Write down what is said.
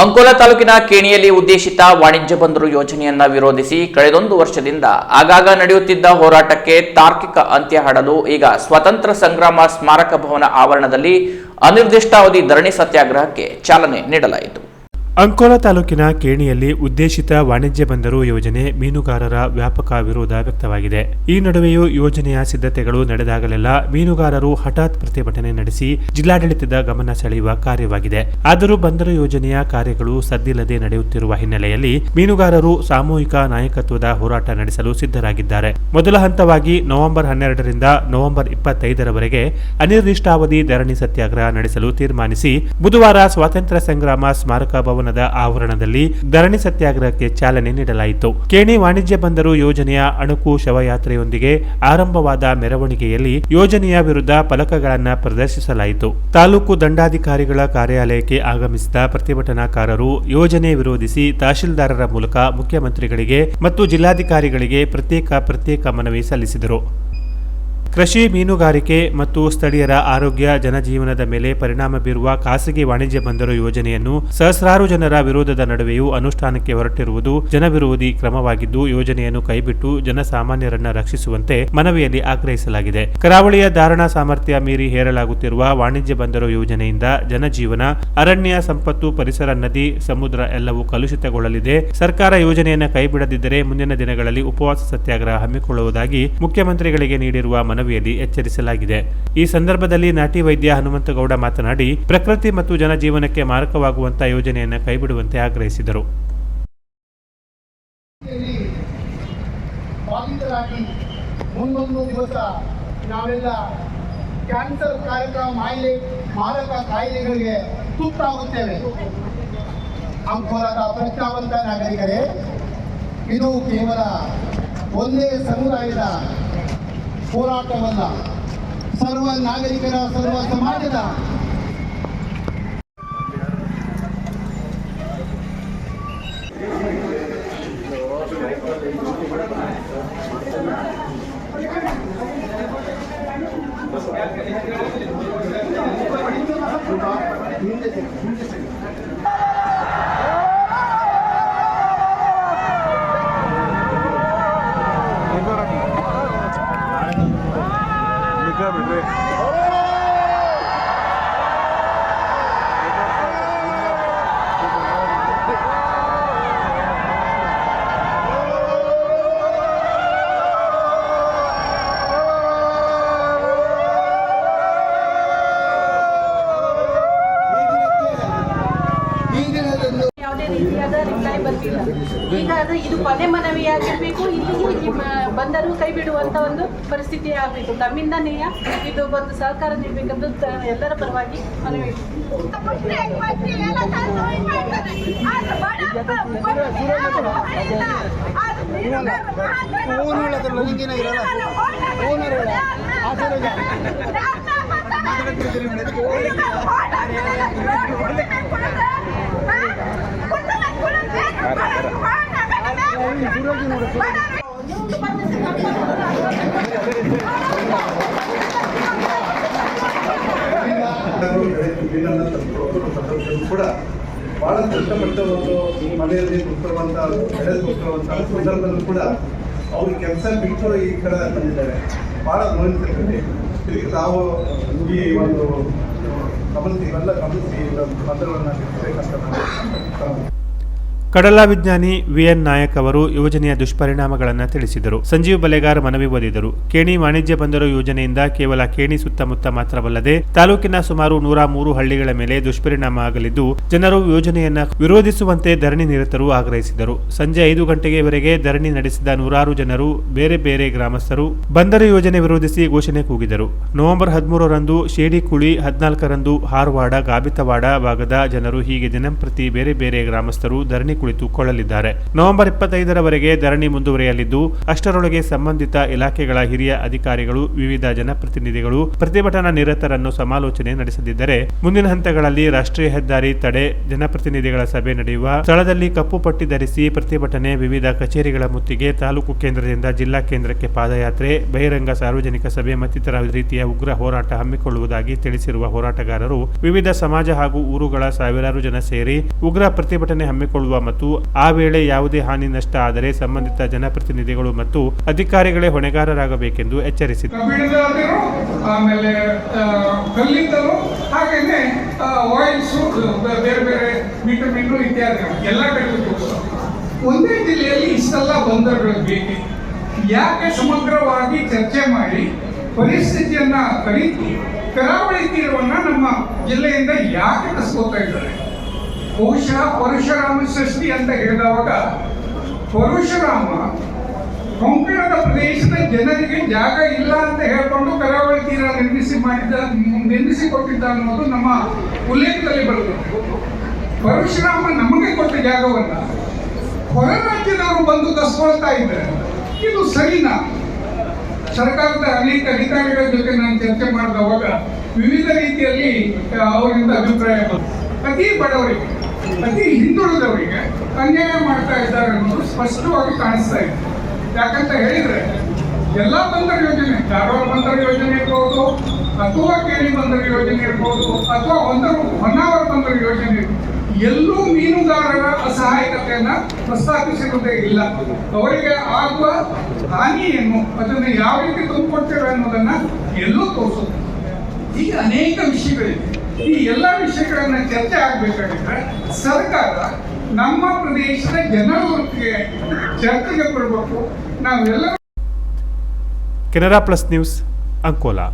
ಅಂಕೋಲಾ ತಾಲೂಕಿನ ಕೇಣಿಯಲ್ಲಿ ಉದ್ದೇಶಿತ ವಾಣಿಜ್ಯ ಬಂದರು ಯೋಜನೆಯನ್ನ ವಿರೋಧಿಸಿ ಕಳೆದೊಂದು ವರ್ಷದಿಂದ ಆಗಾಗ ನಡೆಯುತ್ತಿದ್ದ ಹೋರಾಟಕ್ಕೆ ತಾರ್ಕಿಕ ಅಂತ್ಯ ಹಾಡಲು ಈಗ ಸ್ವತಂತ್ರ ಸಂಗ್ರಾಮ ಸ್ಮಾರಕ ಭವನ ಆವರಣದಲ್ಲಿ ಅನಿರ್ದಿಷ್ಟಾವಧಿ ಧರಣಿ ಸತ್ಯಾಗ್ರಹಕ್ಕೆ ಚಾಲನೆ ನೀಡಲಾಯಿತು. ಅಂಕೋಲಾ ತಾಲೂಕಿನ ಕೇಣಿಯಲ್ಲಿ ಉದ್ದೇಶಿತ ವಾಣಿಜ್ಯ ಬಂದರು ಯೋಜನೆ ಮೀನುಗಾರರ ವ್ಯಾಪಕ ವಿರೋಧ ವ್ಯಕ್ತವಾಗಿದೆ. ಈ ನಡುವೆಯೂ ಯೋಜನೆಯ ಸಿದ್ಧತೆಗಳು ನಡೆದಾಗಲೆಲ್ಲ ಮೀನುಗಾರರು ಹಠಾತ್ ಪ್ರತಿಭಟನೆ ನಡೆಸಿ ಜಿಲ್ಲಾಡಳಿತದ ಗಮನ ಸೆಳೆಯುವ ಕಾರ್ಯವಾಗಿದೆ. ಆದರೂ ಬಂದರು ಯೋಜನೆಯ ಕಾರ್ಯಗಳು ಸದ್ದಿಲ್ಲದೆ ನಡೆಯುತ್ತಿರುವ ಹಿನ್ನೆಲೆಯಲ್ಲಿ ಮೀನುಗಾರರು ಸಾಮೂಹಿಕ ನಾಯಕತ್ವದ ಹೋರಾಟ ನಡೆಸಲು ಸಿದ್ಧರಾಗಿದ್ದಾರೆ. ಮೊದಲ ಹಂತವಾಗಿ ನವೆಂಬರ್ ಹನ್ನೆರಡರಿಂದ ನವೆಂಬರ್ ಇಪ್ಪತ್ತೈದರವರೆಗೆ ಅನಿರ್ದಿಷ್ಟಾವಧಿ ಧರಣಿ ಸತ್ಯಾಗ್ರಹ ನಡೆಸಲು ತೀರ್ಮಾನಿಸಿ ಬುಧವಾರ ಸ್ವಾತಂತ್ರ್ಯ ಸಂಗ್ರಾಮ ಸ್ಮಾರಕ ಭವನದ ಆವರಣದಲ್ಲಿ ಧರಣಿ ಸತ್ಯಾಗ್ರಹಕ್ಕೆ ಚಾಲನೆ ನೀಡಲಾಯಿತು. ಕೇಣಿ ವಾಣಿಜ್ಯ ಬಂದರು ಯೋಜನೆಯ ಅಣುಕು ಶವಯಾತ್ರೆಯೊಂದಿಗೆ ಆರಂಭವಾದ ಮೆರವಣಿಗೆಯಲ್ಲಿ ಯೋಜನೆಯ ವಿರುದ್ಧ ಫಲಕಗಳನ್ನು ಪ್ರದರ್ಶಿಸಲಾಯಿತು. ತಾಲೂಕು ದಂಡಾಧಿಕಾರಿಗಳ ಕಾರ್ಯಾಲಯಕ್ಕೆ ಆಗಮಿಸಿದ ಪ್ರತಿಭಟನಾಕಾರರು ಯೋಜನೆ ವಿರೋಧಿಸಿ ತಹಶೀಲ್ದಾರರ ಮೂಲಕ ಮುಖ್ಯಮಂತ್ರಿಗಳಿಗೆ ಮತ್ತು ಜಿಲ್ಲಾಧಿಕಾರಿಗಳಿಗೆ ಪ್ರತ್ಯೇಕ ಪ್ರತ್ಯೇಕ ಮನವಿ ಸಲ್ಲಿಸಿದರು. ಕೃಷಿ ಮೀನುಗಾರಿಕೆ ಮತ್ತು ಸ್ಥಳೀಯರ ಆರೋಗ್ಯ, ಜನಜೀವನದ ಮೇಲೆ ಪರಿಣಾಮ ಬೀರುವ ಖಾಸಗಿ ವಾಣಿಜ್ಯ ಬಂದರು ಯೋಜನೆಯನ್ನು ಸಹಸ್ರಾರು ಜನರ ವಿರೋಧದ ನಡುವೆಯೂ ಅನುಷ್ಠಾನಕ್ಕೆ ಹೊರಟಿರುವುದು ಜನವಿರೋಧಿ ಕ್ರಮವಾಗಿದ್ದು, ಯೋಜನೆಯನ್ನು ಕೈಬಿಟ್ಟು ಜನಸಾಮಾನ್ಯರನ್ನ ರಕ್ಷಿಸುವಂತೆ ಮನವಿಯಲ್ಲಿ ಆಗ್ರಹಿಸಲಾಗಿದೆ. ಕರಾವಳಿಯ ಧಾರಣಾ ಸಾಮರ್ಥ್ಯ ಮೀರಿ ಹೇರಲಾಗುತ್ತಿರುವ ವಾಣಿಜ್ಯ ಬಂದರು ಯೋಜನೆಯಿಂದ ಜನಜೀವನ, ಅರಣ್ಯ ಸಂಪತ್ತು, ಪರಿಸರ ನದಿ, ಸಮುದ್ರ ಎಲ್ಲವೂ ಕಲುಷಿತಗೊಳ್ಳಲಿದೆ. ಸರ್ಕಾರ ಯೋಜನೆಯನ್ನು ಕೈಬಿಡದಿದ್ದರೆ ಮುಂದಿನ ದಿನಗಳಲ್ಲಿ ಉಪವಾಸ ಸತ್ಯಾಗ್ರಹ ಹಮ್ಮಿಕೊಳ್ಳುವುದಾಗಿ ಮುಖ್ಯಮಂತ್ರಿಗಳಿಗೆ ನೀಡಿರುವ ಮನವಿಯಲ್ಲಿ ಎಚ್ಚರಿಸಲಾಗಿದೆ. ಈ ಸಂದರ್ಭದಲ್ಲಿ ನಾಟಿ ವೈದ್ಯ ಹನುಮಂತಗೌಡ ಮಾತನಾಡಿ, ಪ್ರಕೃತಿ ಮತ್ತು ಜನಜೀವನಕ್ಕೆ ಮಾರಕವಾಗುವಂತಹ ಯೋಜನೆಯನ್ನು ಕೈಬಿಡುವಂತೆ ಆಗ್ರಹಿಸಿದರು. ಕ್ಯಾನ್ಸರ್ ಕಾರಕ ಮಾಯಿಲೆ ಮಾರಕ ಕಾಯಿಲೆಗಳಿಗೆ ತುತ್ತಾಗುತ್ತೇವೆ. ಅಂಕೋಲದ ಪ್ರಜ್ಞಾವಂತ ನಾಗರಿಕರೇ, ಇದು ಕೇವಲ ಒಂದೇ ಸಮುದಾಯದ ಹೋರಾಟವಲ್ಲ ಸರ್ವ ನಾಗರಿಕರ ಸರ್ವ ಸಮಾಜದ ಈ ಇದು ಕೊನೆ ಮನವಿಯಾಗಿರಬೇಕು. ಇಲ್ಲಿಗೂ ಇಲ್ಲಿ ಬಂದರೂ ಕೈ ಬಿಡುವಂತ ಒಂದು ಪರಿಸ್ಥಿತಿ ಆಗಬೇಕು. ತಮ್ಮಿಂದನೇ ಇದು ಒಂದು ಸಹಕಾರ ನೀಡಬೇಕಂತ ಎಲ್ಲರ ಪರವಾಗಿ ಮನವಿ ಆ ಸಂದರ್ಭದಲ್ಲೂ ಕೂಡ ಬಹಳ ಕಷ್ಟಪಟ್ಟ ಒಂದು ಮನೆಯಲ್ಲಿ ಕೂತ್ಕೊಳ್ಳುವಂಥ ಬೆಳೆ ಕೂತ್ಕೊಳ್ಳುವಂಥ ಸಂದರ್ಭದಲ್ಲೂ ಕೂಡ ಅವ್ರಿಗೆ ಕೆಲಸ ಬಿಟ್ಟು ಈ ಕಡೆ ಬಂದಿದ್ದಾರೆ ಬಹಳ ನೋಯಿಸ್ತಕ್ಕಂತೆ ತಿರುಗಿ ನಾವು ಈ ಒಂದು ಗಮನಿಸಿ ಇವೆಲ್ಲ ಗಮನಿಸಿ ಪತ್ರಗಳನ್ನು ಕಡಲ ವಿಜ್ಞಾನಿ ವಿಎನ್ ನಾಯಕ್ ಅವರು ಯೋಜನೆಯ ದುಷ್ಪರಿಣಾಮಗಳನ್ನು ತಿಳಿಸಿದರು. ಸಂಜೀವ್ ಬಲೆಗಾರ್ ಮನವಿ ಓದಿದರು. ಕೇಣಿ ವಾಣಿಜ್ಯ ಬಂದರು ಯೋಜನೆಯಿಂದ ಕೇವಲ ಕೇಣಿ ಸುತ್ತಮುತ್ತ ಮಾತ್ರವಲ್ಲದೆ ತಾಲೂಕಿನ ಸುಮಾರು ನೂರ ಮೂರು ಹಳ್ಳಿಗಳ ಮೇಲೆ ದುಷ್ಪರಿಣಾಮ ಆಗಲಿದ್ದು, ಜನರು ಯೋಜನೆಯನ್ನು ವಿರೋಧಿಸುವಂತೆ ಧರಣಿ ನಿರತರು ಆಗ್ರಹಿಸಿದರು. ಸಂಜೆ ಐದು ಗಂಟೆಗೆವರೆಗೆ ಧರಣಿ ನಡೆಸಿದ ನೂರಾರು ಜನರು, ಬೇರೆ ಬೇರೆ ಗ್ರಾಮಸ್ಥರು ಬಂದರು ಯೋಜನೆ ವಿರೋಧಿಸಿ ಘೋಷಣೆ ಕೂಗಿದರು. ನವೆಂಬರ್ ಹದಿಮೂರರಂದು ಶೇಡಿಕುಳಿ, ಹದಿನಾಲ್ಕರಂದು ಹಾರವಾಡ, ಗಾಬಿತವಾಡ ಭಾಗದ ಜನರು ಹೀಗೆ ದಿನಂಪ್ರತಿ ಬೇರೆ ಬೇರೆ ಗ್ರಾಮಸ್ಥರು ಧರಣಿ ಕುಳಿತುಕೊಳ್ಳಲಿದ್ದಾರೆ. ನವೆಂಬರ್ ಇಪ್ಪತ್ತೈದರವರೆಗೆ ಧರಣಿ ಮುಂದುವರಿಯಲಿದ್ದು, ಅಷ್ಟರೊಳಗೆ ಸಂಬಂಧಿತ ಇಲಾಖೆಗಳ ಹಿರಿಯ ಅಧಿಕಾರಿಗಳು, ವಿವಿಧ ಜನಪ್ರತಿನಿಧಿಗಳು, ಪ್ರತಿಭಟನಾ ನಿರತರನ್ನು ಸಮಾಲೋಚನೆ ನಡೆಸದಿದ್ದರೆ, ಮುಂದಿನ ಹಂತಗಳಲ್ಲಿ ರಾಷ್ಟ್ರೀಯ ಹೆದ್ದಾರಿ ತಡೆ ಜನಪ್ರತಿನಿಧಿಗಳ ಸಭೆ ನಡೆಯುವ ಸ್ಥಳದಲ್ಲಿ ಕಪ್ಪು ಪಟ್ಟಿ ಧರಿಸಿ ಪ್ರತಿಭಟನೆ ವಿವಿಧ ಕಚೇರಿಗಳ ಮುತ್ತಿಗೆ ತಾಲೂಕು ಕೇಂದ್ರದಿಂದ ಜಿಲ್ಲಾ ಕೇಂದ್ರಕ್ಕೆ ಪಾದಯಾತ್ರೆ, ಬಹಿರಂಗ ಸಾರ್ವಜನಿಕ ಸಭೆ ಮತ್ತಿತರ ರೀತಿಯ ಉಗ್ರ ಹೋರಾಟ ಹಮ್ಮಿಕೊಳ್ಳುವುದಾಗಿ ತಿಳಿಸಿರುವ ಹೋರಾಟಗಾರರು, ವಿವಿಧ ಸಮಾಜ ಹಾಗೂ ಊರುಗಳ ಸಾವಿರಾರು ಜನ ಸೇರಿ ಉಗ್ರ ಪ್ರತಿಭಟನೆ ಹಮ್ಮಿಕೊಳ್ಳುವ ಮತ್ತು ಆ ವೇಳೆ ಯಾವುದೇ ಹಾನಿ ನಷ್ಟ ಆದರೆ ಸಂಬಂಧಿತ ಜನಪ್ರತಿನಿಧಿಗಳು ಮತ್ತು ಅಧಿಕಾರಿಗಳೇ ಹೊಣೆಗಾರರಾಗಬೇಕೆಂದು ಎಚ್ಚರಿಸಿದರು ಆಮೇಲೆ ಕಲ್ಲಿದ್ದಲು ಹಾಗೇನೆ ಆಯಿಲ್ಸು ಬೇರೆ ಬೇರೆ ವಿಟಮಿನ್ ಇತ್ಯಾದಿ ಎಲ್ಲ ತೋರಿಸ್ತಾರೆ ಒಂದೇ ಜಿಲ್ಲೆಯಲ್ಲಿ ಇಷ್ಟೆಲ್ಲ ಬಂದರುಗಳು ಬೇಕೆ ಯಾಕೆ ಸಮಗ್ರವಾಗಿ ಚರ್ಚೆ ಮಾಡಿ, ಪರಿಸ್ಥಿತಿಯನ್ನ ಕಲಿತು ಕರಾವಳಿ ತೀರವನ್ನ ನಮ್ಮ ಜಿಲ್ಲೆಯಿಂದ ಯಾಕೆ ಕಸ್ಕೋತಾ ಇದ್ದಾರೆ? ಬಹುಶಃ ಪರಶುರಾಮ ಸೃಷ್ಟಿ ಅಂತ ಹೇಳಿದವಾಗ ಪರಶುರಾಮ ಕೊಂಕಣದ ಪ್ರದೇಶದ ಜನರಿಗೆ ಜಾಗ ಇಲ್ಲ ಅಂತ ಹೇಳ್ಕೊಂಡು ಕರಾವಳಿ ತೀರ ನಿರ್ಮಿಸಿ ಮಾಡಿದ ನಿರ್ಮಿಸಿ ಕೊಟ್ಟಿದ್ದ ಅನ್ನೋದು ನಮ್ಮ ಉಲ್ಲೇಖದಲ್ಲಿ ಬರುತ್ತದೆ ಪರಶುರಾಮ ನಮಗೆ ಕೊಟ್ಟ ಜಾಗವನ್ನ ಹೊರ ರಾಜ್ಯದವರು ಬಂದು ಕಸ್ಕೊಳ್ತಾ ಇದ್ದಾರೆ. ಇದು ಸರಿನಾ? ಸರ್ಕಾರದ ಅನೇಕ ಅಧಿಕಾರಿಗಳ ಜೊತೆ ನಾನು ಚರ್ಚೆ ಮಾಡಿದವಾಗ ವಿವಿಧ ರೀತಿಯಲ್ಲಿ ಅವರಿಂದ ಅಭಿಪ್ರಾಯ ಬಂತು. ಅತಿ ಬಡವರಿಗೆ. ಅತಿ ಹಿಂದುಳಿದವರಿಗೆ ಅನ್ಯಾಯ ಮಾಡ್ತಾ ಇದ್ದಾರೆ ಅನ್ನೋದು ಸ್ಪಷ್ಟವಾಗಿ ಕಾಣಿಸ್ತಾ ಇದೆ. ಯಾಕಂತ ಹೇಳಿದ್ರೆ, ಎಲ್ಲ ಬಂದರ ಯೋಜನೆ ಧಾರವಾಡ ಬಂದರ ಯೋಜನೆ ಇರ್ಬೋದು, ಅಥವಾ ಕೇಳಿ ಬಂದರ ಯೋಜನೆ ಇರ್ಬೋದು, ಅಥವಾ ಒಂದರ ಹೊನ್ನಾವರ ಬಂದರ ಯೋಜನೆ ಇರ್ಬೋದು, ಎಲ್ಲೂ ಮೀನುಗಾರರ ಅಸಹಾಯಕತೆಯನ್ನ ಪ್ರಸ್ತಾಪಿಸಿರುವುದೇ ಇಲ್ಲ. ಅವರಿಗೆ ಆಗುವ ಹಾನಿ ಏನು ಅದನ್ನು ಯಾವ ರೀತಿ ತುಂಬಿಕೊಡ್ತೇವೆ ಅನ್ನೋದನ್ನ ಎಲ್ಲೂ ತೋರಿಸುತ್ತೆ ಈಗ ಅನೇಕ ವಿಷಯಗಳಿವೆ. ಈ ಎಲ್ಲ ವಿಷಯಗಳನ್ನ ಚರ್ಚೆ ಆಗ್ಬೇಕಾಗಿದ್ರೆ ಸರ್ಕಾರ ನಮ್ಮ ಪ್ರದೇಶದ ಜನರಿಗೆ ಚರ್ಚೆಗೆ ಕೊಡಬೇಕು ನಾವೆಲ್ಲ ಕೆನರಾ ಪ್ಲಸ್ ನ್ಯೂಸ್ ಅಂಕೋಲಾ.